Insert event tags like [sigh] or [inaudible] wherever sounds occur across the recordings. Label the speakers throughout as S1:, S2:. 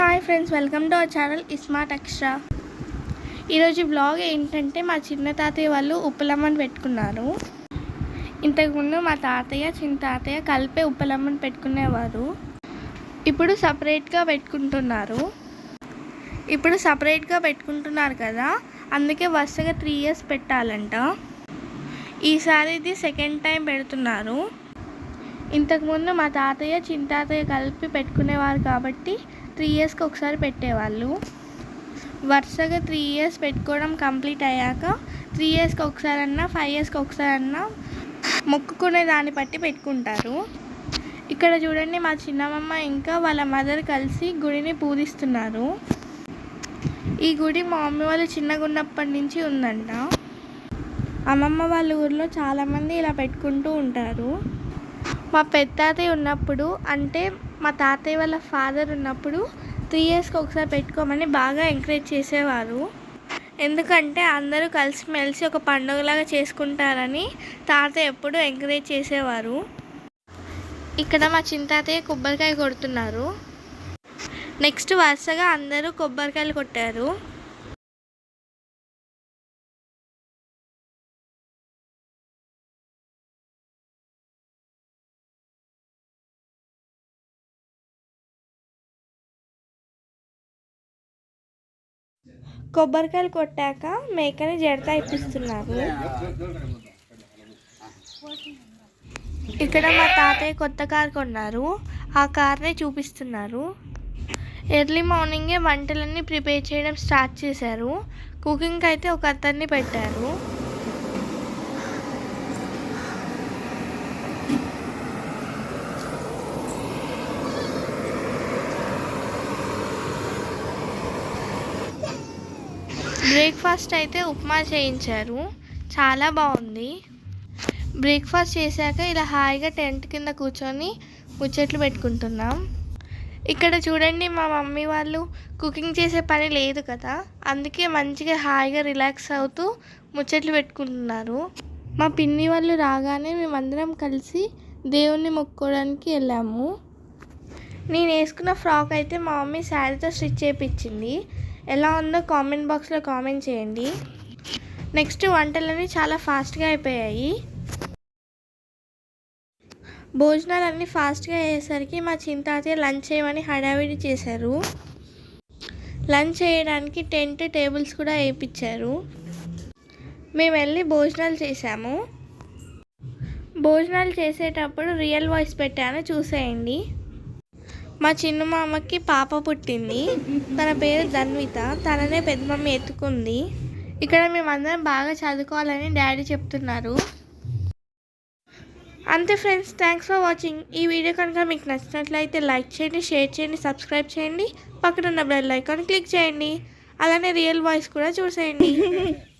S1: Hi friends welcome to our channel iSmart extra ఈరోజు blog ఏంటంటే మా చిన్న తాతయ్య వాళ్ళు ఉప్పలమ్మని పెట్టుకున్నారు. ఇంతకుముందు మా తాతయ్య చిన్న తాతయ్య కలిపే ఉప్పలమ్మని పెట్టుకునేవారు. ఇప్పుడు సపరేట్గా పెట్టుకుంటున్నారు. ఇప్పుడు సపరేట్గా పెట్టుకుంటున్నారు కదా అందుకే వరుసగా త్రీ ఇయర్స్ పెట్టాలంట. ఈసారి ఇది సెకండ్ టైం పెడుతున్నారు. ఇంతకుముందు మా తాతయ్య చిన్న తాతయ్య కలిపి పెట్టుకునేవారు కాబట్టి త్రీ ఇయర్స్కి ఒకసారి పెట్టేవాళ్ళు. వరుసగా త్రీ ఇయర్స్ పెట్టుకోవడం కంప్లీట్ అయ్యాక త్రీ ఇయర్స్కి ఒకసారి అన్నా ఫైవ్ ఇయర్స్కి ఒకసారి అన్నా మొక్కుకునే దాన్ని బట్టి పెట్టుకుంటారు. ఇక్కడ చూడండి మా చిన్నమ్మ ఇంకా వాళ్ళ మదర్ కలిసి గుడిని పూజిస్తున్నారు. ఈ గుడి మా మమ్మీ వాళ్ళు చిన్నగా ఉన్నప్పటి నుంచి ఉందంట. అమ్మమ్మ వాళ్ళ ఊర్లో చాలామంది ఇలా పెట్టుకుంటూ ఉంటారు. మా పెద్దాతయ్య ఉన్నప్పుడు అంటే మా తాతయ్య వాళ్ళ ఫాదర్ ఉన్నప్పుడు త్రీ ఇయర్స్కి ఒకసారి పెట్టుకోమని బాగా ఎంకరేజ్ చేసేవారు. ఎందుకంటే అందరూ కలిసిమెలిసి ఒక పండుగలాగా చేసుకుంటారని తాతయ్య ఎప్పుడూ ఎంకరేజ్ చేసేవారు. ఇక్కడ మా చింతాతయ్య కొబ్బరికాయ కొడుతున్నారు. నెక్స్ట్ వరుసగా అందరూ కొబ్బరికాయలు కొట్టారు. కొబ్బరికాయలు కొట్టాక మేకని జడతా ఇప్పిస్తున్నారు ఇక్కడ మా తాతయ్య కొత్త కార్ కొన్నారు. ఆ కార్నే చూపిస్తున్నారు. ఎర్లీ మార్నింగే వంటలన్నీ ప్రిపేర్ చేయడం స్టార్ట్ చేశారు. కుకింగ్కి అయితే ఒక అతన్ని పెట్టారు. బ్రేక్ఫాస్ట్ అయితే ఉప్మా చేయించారు. చాలా బాగుంది. బ్రేక్ఫాస్ట్ చేశాక ఇలా హాయిగా టెంట్ కింద కూర్చొని ముచ్చట్లు పెట్టుకుంటున్నాం. ఇక్కడ చూడండి మా మమ్మీ వాళ్ళు కుకింగ్ చేసే పని లేదు కదా. అందుకే మంచిగా హాయిగా రిలాక్స్ అవుతూ ముచ్చట్లు పెట్టుకుంటున్నారు. మా పిన్ని వాళ్ళు రాగానే మేమందరం కలిసి దేవుణ్ణి మొక్కుకోవడానికి వెళ్ళాము. నేను వేసుకున్న ఫ్రాక్ అయితే మా మమ్మీ శారీతో స్టిచ్ చేయించింది ఎలా ఉందో కామెంట్ బాక్స్లో కామెంట్ చేయండి. నెక్స్ట్ వంటలన్నీ చాలా ఫాస్ట్గా అయిపోయాయి. భోజనాలన్నీ ఫాస్ట్గా అయ్యేసరికి మా చింతాతయ్య లంచ్ చేయమని హడావిడి చేశారు. లంచ్ చేయడానికి టెంట్ టేబుల్స్ కూడా వేయించారు. మేము వెళ్ళి భోజనాలు చేసాము భోజనాలు చేసేటప్పుడు రియల్ వాయిస్ పెట్టాను చూసేయండి. మా చిన్న మామకి పాప పుట్టింది. తన పేరు ధన్విత. తననే పెద్ద మమ్మీ ఎత్తుకుంది. ఇక్కడ మేమందరం బాగా చదువుకోవాలని డాడీ చెప్తున్నారు. అంతే ఫ్రెండ్స్ థ్యాంక్స్ ఫర్ వాచింగ్. ఈ వీడియో కనుక మీకు నచ్చినట్లయితే లైక్ చేయండి షేర్ చేయండి సబ్స్క్రైబ్ చేయండి. పక్కన ఉన్న బెల్ ఐకాన్ క్లిక్ చేయండి. అలానే రియల్ వాయిస్ కూడా చూసేయండి. [laughs]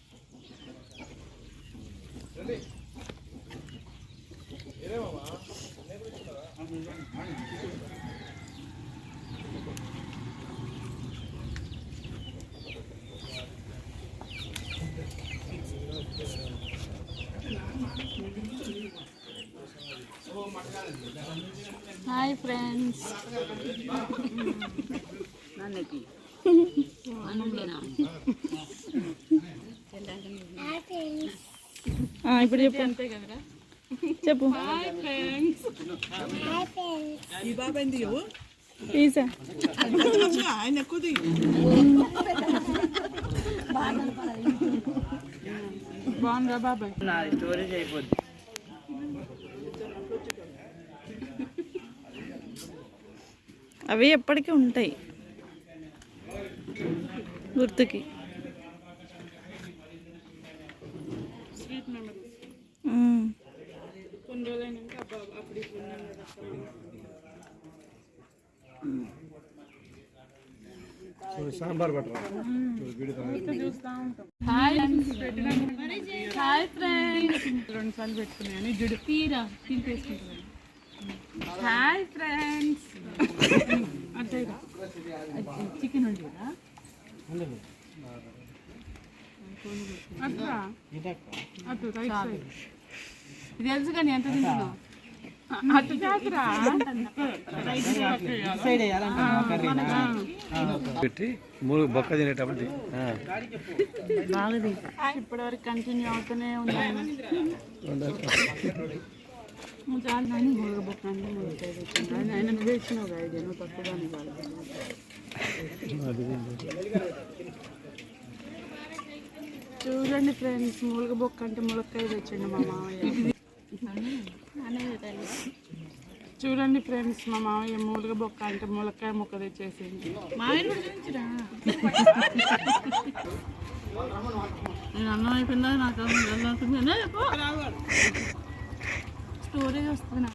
S2: హాయ్ ఫ్రెండ్స్
S3: ఇప్పుడు చెప్పు.
S2: అంతే కదరా
S3: చెప్పు.
S2: హాయ్ ఫ్రెండ్స్
S4: ఈ బాబా ఎందుకు
S3: ఈసా.
S4: ఆయన
S2: బాగుందా బాబాయ్.
S3: అవి ఎప్పటికీ ఉంటాయి. గుర్తుకి.
S2: Sweet memories
S3: um.
S2: కొన్ని రోజులైనాక అప్పుడు ఉంటాం. Hi friends. రెండు సార్లు పెట్టుకున్నాను జుడు తీరా తినిపేసుకుంటున్నాను హాయ్ ఫ్రెండ్స్. అంటే చికెన్ ఉంది కదా అట్లా? అటు రైట్ సైడ్. ఇది తెలుసు కానీ ఎంత తింటున్నావు అటు
S5: పెట్టి మూడు బొక్క తినేటప్పుడు ఆ.
S2: ఇప్పటివరకు కంటిన్యూ అవుతూనే చూడండి ఫ్రెండ్స్ మూలక బొక్క అంటే ములక్కాయ తెచ్చండి మా మామయ్య. చూడండి ఫ్రెండ్స్ మా మామయ్య మూలక బొక్క అంటే ములక్కాయ ముక్క తెచ్చేసింది. నేను అన్నం అయిపోయిందా? నాకు స్టోరేజ్ వస్తుంది